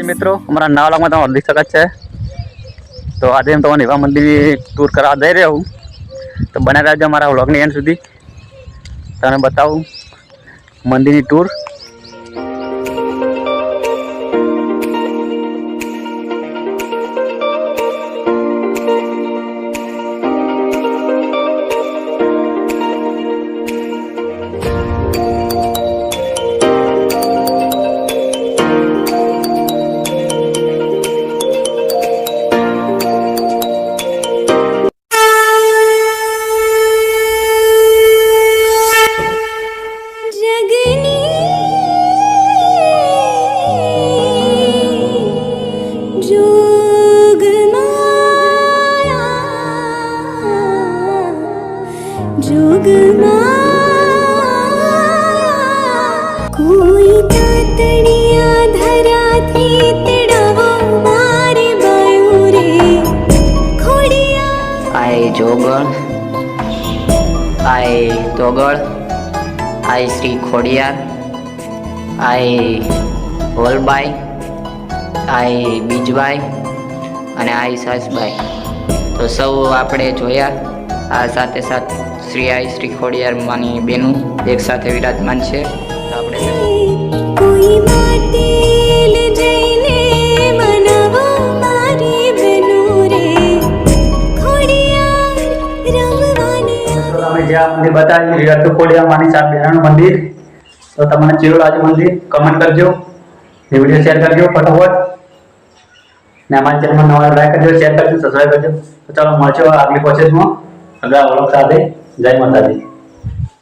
માતાજી મિત્રો. અમારા નાવલામાં તમે અડધી શકત છે. તો આજે હું તમને એવા મંદિરની ટૂર કરવા જઈ રહ્યો હું તો બને રહેજો અમારા વ્લોગની એન્ડ સુધી. તમને બતાવું મંદિરની ટૂર જોગમાયા કોઈ તાતણિયા ધરાથી તેડાવો મારે બાયું રે ખોડિયા આઈ જોગળ આઈ તોગળ અને આઈ સાસબાઈ તો સૌ આપણે જોયા આ સાથે સાથે શ્રી આઈ શ્રી ખોડિયાર માની બેનું એક સાથે વિરાજમાન છે. આપણે કોઈ માટેલ જઈને મનાવો મારી બનું રે ખોડિયાર રમવાની તો તમે જે બતાવ્યું રતુ ખોડિયા માની સાત બહેરાનું મંદિર. તો તમને કેવું લાગ્યું મંદિર કમેન્ટ કરજો. વીડિયો શેર કરજો ફટાફટ. ને અમારી ચેનલમાં નવા લાઈક કરજો શેર કરજો સબસ્ક્રાઈબ કરજો. તો ચાલો મળજો આગલી પ્રોસેસમાં આગળ વ્લોગ સાથે જય માતાજી.